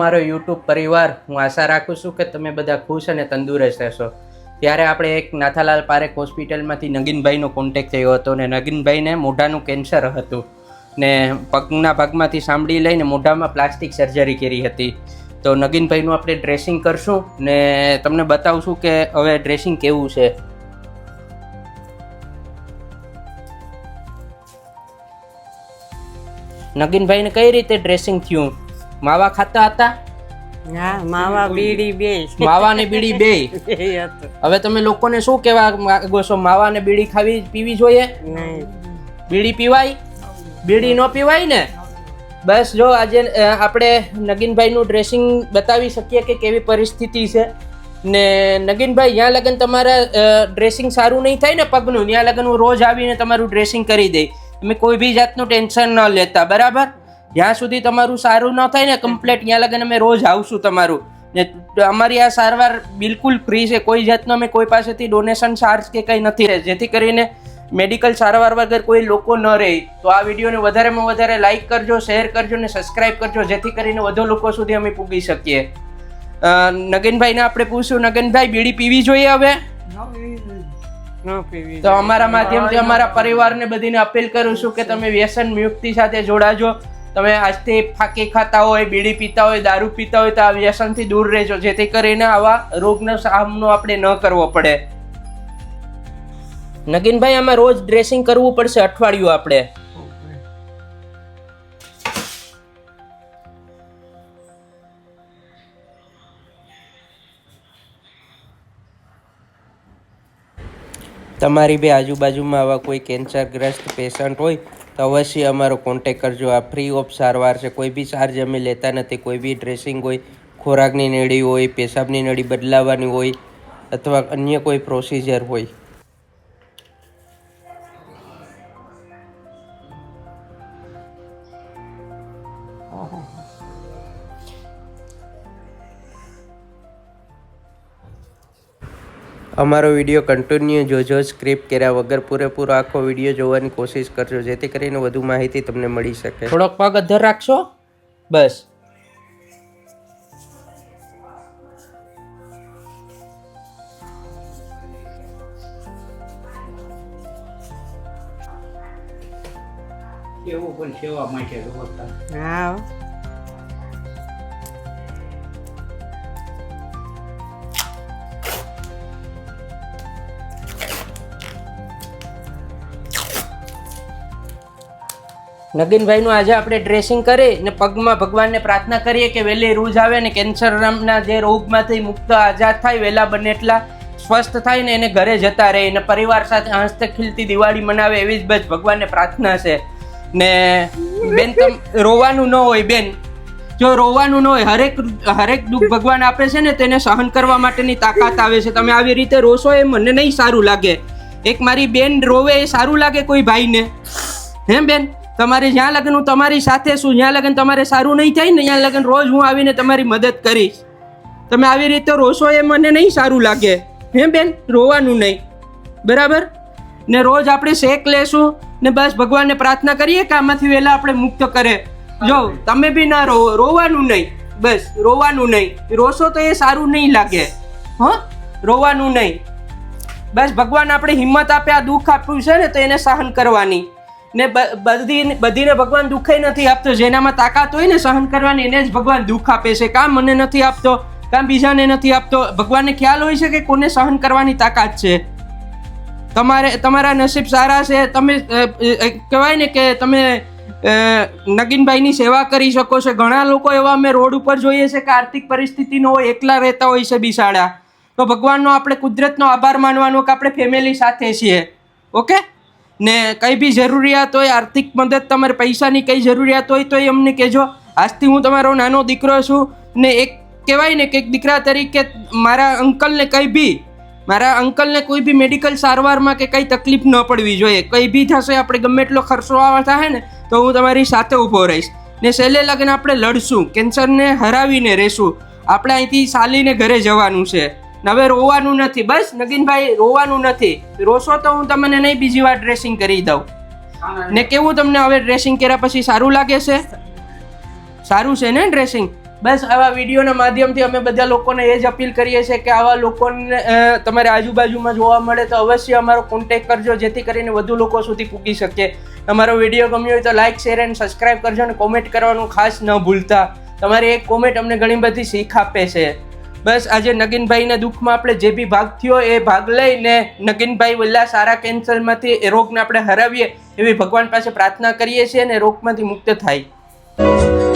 મારો યુટ્યુબ પરિવાર, હું આશા રાખું છું કે તમે બધા ખુશ અને તંદુરસ્ત રહેશો. ત્યારે આપણે એક નાથાલાલ પારેખ હોસ્પિટલમાંથી નગીનભાઈનો કોન્ટેક થયો હતો ને નગીનભાઈને મોઢાનું કેન્સર હતું ને પગના ભાગમાંથી સાંભળી લઈને મોઢામાં પ્લાસ્ટિક સર્જરી કરી હતી. તો નગીનભાઈનું આપણે ડ્રેસિંગ કરશું ને તમને બતાવશું કે હવે ડ્રેસિંગ કેવું છે. નગીનભાઈને કઈ રીતે ડ્રેસિંગ થયું? માવા ખાતા હતા? હા માવા બીડી બે. માવા ને બીડી બે? હવે તમે લોકોને શું કહેવા માંગો છો? માવા ને બીડી ખાવી પીવી જોઈએ? નહીં. બીડી પીવાય? બીડી ન પીવાય ને? બસ જો આજે આપણે નગીનભાઈનું ડ્રેસિંગ બતાવી શકીએ કે કેવી પરિસ્થિતિ છે. ને નગીનભાઈ જ્યાં લગન તમારા ડ્રેસિંગ સારું નહીં થાય ને પગનું? ત્યાં લગન હું રોજ આવીને તમારું ડ્રેસિંગ કરી દઈ તમે કોઈ બી જાતનું ટેન્શન ન લેતા બરાબર? જ્યાં સુધી તમારું સારું ન થાય ને કમ્પ્લેટ ત્યાં લગન અમે રોજ આવશું તમારું. ને અમારી આ સારવાર બિલકુલ ફ્રી છે. કોઈ જાતનો અમે કોઈ પાસેથી ડોનેશન ચાર્જ કે કંઈ નથી રહે જેથી કરીને મેડિકલ સારવાર વગર કોઈ લોકો ન રહે. તો આ વિડીયોને વધારેમાં વધારે લાઇક કરજો શેર કરજો ને સબસ્ક્રાઇબ કરજો. જેથી કરીને વધુ લોકો સુધી અમે પૂગી શકીએ. નગનભાઈને નગીનભાઈને આપણે પૂછ્યું નગનભાઈ બીડી પીવી જોઈએ હવે? તો અમારા માધ્યમથી અમારા પરિવારને બધીને અપીલ કરું છું કે તમે વ્યસન મુક્તિ સાથે જોડાજો. તમે આજથી ફાંકી ખાતા હોય, બીડી પીતા હોય, દારૂ પીતા હોય, તો આ વ્યસનથી દૂર રહેજો. જેથી કરીને આવા રોગનો સામનો આપણે ન કરવો પડે. નગીનભાઈ, આમાં રોજ ડ્રેસિંગ કરવું પડશે અઠવાડિયું આપણે. તમારી બી આજુબાજુમાં આવા કોઈ કેન્સરગ્રસ્ત પેશન્ટ હોય તો અવશ્ય અમારો કોન્ટેક કરજો. આ ફ્રી ઓફ સારવાર છે. કોઈ બી ચાર્જ અમે લેતા નથી. કોઈ બી ડ્રેસિંગ હોય, ખોરાકની નળી હોય, પેશાબની નળી બદલાવવાની હોય અથવા અન્ય કોઈ પ્રોસિજર હોય. અમારો વીડિયો કન્ટિન્યુ જોજો સ્ક્રિપ્ટ કર્યા વગર પૂરેપૂરો આખો વીડિયો જોવાની કોશિશ કરજો જેથી કરીને વધુ માહિતી તમને મળી શકે. થોડોક પગ અધર રાખશો? બસ. એવું પણ સેવા માટે હા. નગીનભાઈનું આજે આપણે ડ્રેસિંગ કરી ને પગમાં ભગવાનને પ્રાર્થના કરીએ કે વહેલી રૂજ આવે ને કેન્સર નામના જે રોગમાંથી મુક્ત આઝાદ થાય, વહેલા બને એટલા સ્વસ્થ થાય ને એને ઘરે જતા રહે ને પરિવાર સાથે હસતે ખીલતી દિવાળી મનાવે એવી જ બસ ભગવાનને પ્રાર્થના છે. ને બેન તમ રોવાનું ન હોય બેન, જો રોવાનું ન હોય, હરેક હરેક દુઃખ ભગવાન આપે છે ને તેને સહન કરવા માટેની તાકાત આવે છે. તમે આવી રીતે રોશો એ મને નહીં સારું લાગે. એક મારી બેન રોવે એ સારું લાગે કોઈ ભાઈને. હે બેન? તમારે જ્યાં લગન હું તમારી સાથે છું જ્યાં લગન તમારે સારું નહીં થાય ને, ત્યાં લગન રોજ હું આવીને તમારી મદદ કરીશ. તમે આવી રીતે રોશો એ મને નહીં સારું લાગે. હે બેન? રોવાનું નહીં. બરાબર? ને રોજ આપણે શેક લેશું ને બસ ભગવાનને પ્રાર્થના કરીએ કે આમાંથી વહેલા આપણે મુક્ત કરે. જો, તમે બી ના રોવો રોવાનું નહીં. બસ, રોવાનું નહીં. રોશો તો એ સારું નહીં લાગે. હો? રોવાનું નહીં. બસ ભગવાન આપણે હિંમત આપે, આ દુઃખ આપ્યું છે ને, તો એને સહન કરવાની. ને બધી બધીને ભગવાન દુઃખે નથી આપતો. જેનામાં તાકાત હોય ને સહન કરવાની, એને જ ભગવાન દુઃખ આપે છે. કામ મને નથી આપતો, કામ બીજાને નથી આપતો. ભગવાનને ખ્યાલ હોય છે કે કોને સહન કરવાની તાકાત છે? તમારે, તમારા નસીબ સારા છે. તમે કહેવાય ને કે તમે નગીનભાઈની સેવા કરી શકો છો. ઘણા લોકો એવા અમે રોડ ઉપર જોઈએ છે કે આર્થિક પરિસ્થિતિનો એકલા રહેતા હોય છે બિસાડા. તો ભગવાનનો આપણે કુદરતનો આભાર માનવાનો કે આપણે ફેમિલી સાથે છીએ. ઓકે? ને કંઈ બી જરૂરિયાત હોય, આર્થિક મદદ તમારે પૈસાની કઈ જરૂરિયાત હોય તો એ અમને કહેજો. આજથી હું તમારો નાનો દીકરો છું ને એક કહેવાય ને કે એક દીકરા તરીકે મારા અંકલને કંઈ બી, મારા અંકલને કોઈ બી મેડિકલ સારવારમાં કે કંઈ તકલીફ ન પડવી જોઈએ. કંઈ બી થશે, આપણે ગમે એટલો ખર્ચો આવા થાય ને, તો હું તમારી સાથે ઊભો રહીશ. ને છેલ્લે લગન આપણે લડશું, કેન્સરને હરાવીને રહેશું. આપણે અહીંથી ચાલીને ઘરે જવાનું છે. હવે રોવાનું નથી. બસ, નગીનભાઈ, રોવાનું નથી. રોશો તો હું તમને નહીં, બીજી વાર ડ્રેસિંગ કરી દઉં. ને કેવું તમને હવે ડ્રેસિંગ કર્યા પછી સારું લાગે છે? સારું છે ને ડ્રેસિંગ બસ, આવા વિડીયોના માધ્યમથી અમે બધા લોકોને એ જ અપીલ કરીએ છીએ કે આવા લોકોને તમારી આજુબાજુમાં જોવા મળે તો અવશ્ય અમારો કોન્ટેક કરજો, જેથી કરીને વધુ લોકો સુધી પૂકી શકે અમારો વીડિયો ગમ્યો હોય તો લાઇક શેર એન્ડ સબસ્ક્રાઇબ કરજો અને કોમેન્ટ કરવાનું ખાસ ન ભૂલતા. તમારી એક કોમેન્ટ અમને ઘણી બધી શીખ આપે છે. બસ આજે નગીનભાઈના દુઃખમાં આપણે જે બી ભાગ થયો એ ભાગ લઈને નગીનભાઈ વલ્લા સારા કેન્સરમાંથી એ રોગને આપણે હરાવીએ એવી ભગવાન પાસે પ્રાર્થના કરીએ છીએ અને રોગમાંથી મુક્ત થાય.